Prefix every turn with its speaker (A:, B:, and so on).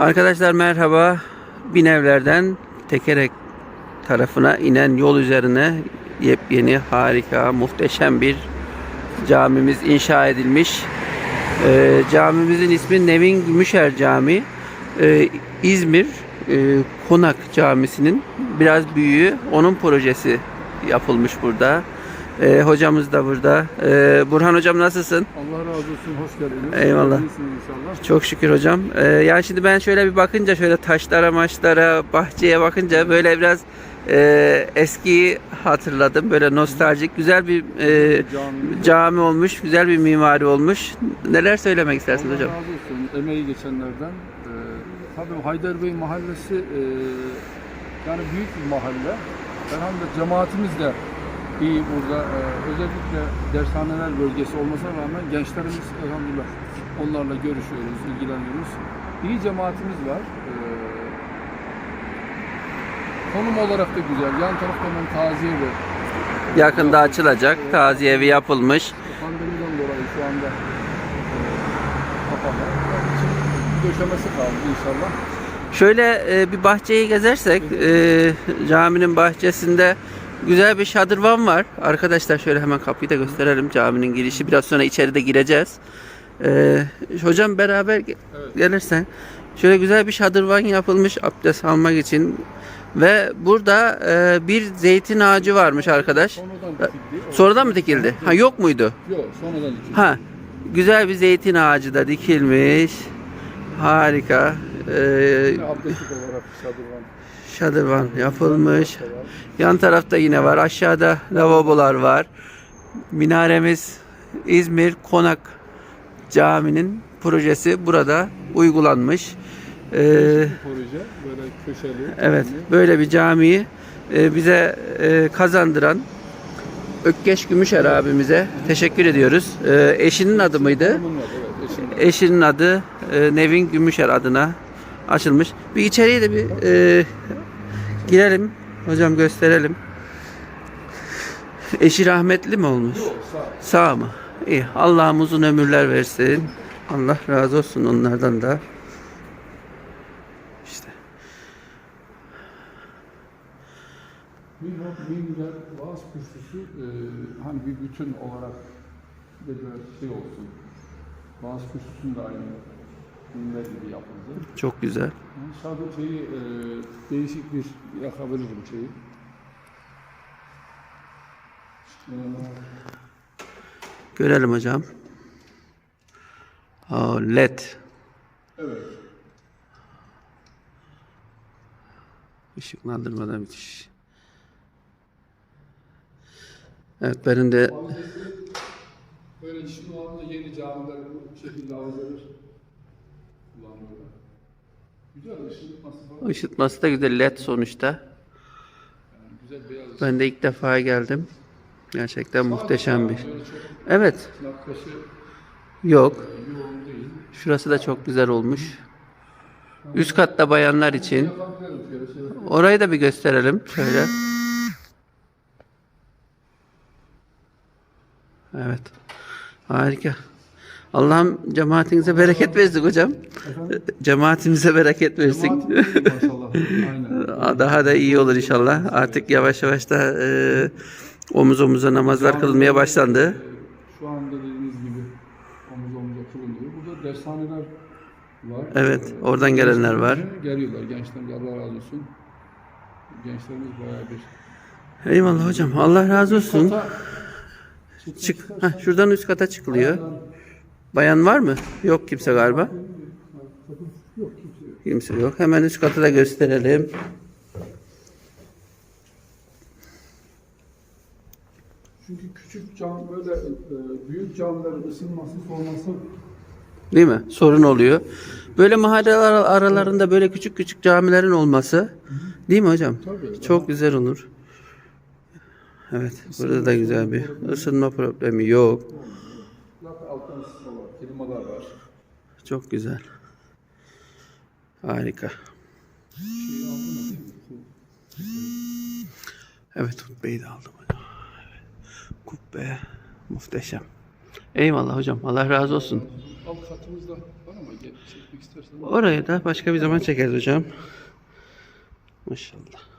A: Arkadaşlar merhaba. Binevlerden Tekerek tarafına inen yol üzerine yepyeni, harika, muhteşem bir camimiz inşa edilmiş. Ee, camimizin ismi Nevin Gümüşer Camii. Ee, İzmir e, Konak Camisi'nin biraz büyüğü. Onun projesi yapılmış burada. Ee, hocamız da burada. Ee, Burhan hocam nasılsın?
B: Allah razı olsun, hoş geldiniz.
A: Eyvallah.
B: İyisiniz inşallah.
A: Çok şükür hocam. Ee, yani şimdi ben şöyle bir bakınca şöyle taşlara, maçlara, bahçeye bakınca böyle biraz e, eskiyi hatırladım. Böyle nostaljik, güzel bir e,
B: Camimiz.
A: cami olmuş, güzel bir mimari olmuş. Neler söylemek istersiniz
B: Allah
A: hocam?
B: razı olsun emeği geçenlerden. Ee, tabii Haydarbey Mahallesi e, yani büyük bir mahalle. Elhamdülillah cemaatimiz de iyi burada. Ee, özellikle dershaneler bölgesi olmasına rağmen gençlerimiz elhamdülillah onlarla görüşüyoruz, ilgileniyoruz. İyi cemaatimiz var. Ee, konum olarak da güzel. Yan tarafta hemen taziye ve
A: Yakında açılacak. Taziye evi yapılmış.
B: Pandemiden dolayı şu anda e, kapalı. Döşemesi kaldı inşallah.
A: Şöyle e, bir bahçeyi gezersek e, caminin bahçesinde güzel bir şadırvan var. Arkadaşlar şöyle hemen kapıyı da gösterelim. Caminin girişi. Biraz sonra içeride gireceğiz. E, hocam beraber ge-
B: Evet.
A: gelirsen şöyle güzel bir şadırvan yapılmış abdest almak için ve burada e, bir zeytin ağacı varmış arkadaş.
B: Sonradan dikildi.
A: Sonradan mı dikildi? Ha yok muydu?
B: Yok sonradan dikildi.
A: Ha güzel bir zeytin ağacı da dikilmiş. Harika. E,
B: şadırvan.
A: yapılmış. Yan tarafta yine var. Aşağıda lavabolar var. Minaremiz İzmir Konak Camii'nin projesi burada uygulanmış. Ee,
B: proje böyle köşeli.
A: evet, böyle bir camiyi e, bize e, kazandıran Ökkeş Gümüşer abimize teşekkür ediyoruz. E, eşinin adı mıydı?
B: Adı, evet, eşinin adı.
A: Eşinin adı e, Nevin Gümüşer adına açılmış. Bir içeriye de bir e, girelim. Hocam gösterelim. Eşi rahmetli mi olmuş?
B: Yok, sağ.
A: Sağ mı? İyi. Allah'ım uzun ömürler versin. Allah razı olsun onlardan da. İşte.
B: Mihrap, minber, vaaz kürsüsü e, hani bir bütün olarak bir şey olsun. Vaaz kürsüsünün de aynı minber gibi yapıldı.
A: Çok güzel.
B: Şadı şeyi e, değişik bir yakabilirim şeyi.
A: Görelim hocam. Aa, LED.
B: evet.
A: Işıklandırmada müthiş. Evet benim de
B: böyle şimdi anda yeni camiler bu şekilde avizeler kullanıyorlar. Güzel ışıtması falan.
A: da güzel LED sonuçta.
B: Yani güzel beyaz ışık.
A: Ben de ilk defa geldim. Gerçekten muhteşem bir. Evet. Yok.
B: değil.
A: Şurası da çok güzel olmuş. Üst katta bayanlar için. Orayı da bir gösterelim. Şöyle. Evet. Harika. Allah'ım cemaatinize bereket versin hocam. Cemaatimize bereket versin.
B: Maşallah. Aynen.
A: Daha da iyi olur inşallah. Artık yavaş yavaş da e, omuz omuza namazlar kılınmaya başlandı.
B: Şu anda dediğiniz gibi omuz omuza kılınıyor. Burada dershaneler var.
A: Evet, oradan gelenler var.
B: Geliyorlar gençler Allah razı olsun. Gençlerimiz bayağı bir.
A: Eyvallah hocam. Allah razı olsun. Çık. Heh, şuradan üst kata çıkılıyor. Bayan var mı? Yok kimse galiba.
B: Kimse yok.
A: Hemen üst katı da gösterelim.
B: Çünkü küçük cam böyle e, büyük camların ısınması soğuması
A: Değil mi? Sorun oluyor. Böyle mahalleler aralarında böyle küçük küçük camilerin olması değil mi hocam?
B: Tabii.
A: Çok güzel olur. Evet. Burada da güzel bir ısınma problemi yok.
B: Isıtma var.
A: Çok güzel. Harika.
B: Şeyi aldın mı değil mi?
A: Evet kubbeyi de aldım hocam. Evet. Kubbe muhteşem. Eyvallah hocam. Allah razı olsun.
B: alt katımızda var ama çekmek istersen.
A: Oraya da başka bir zaman çekeriz hocam. Maşallah.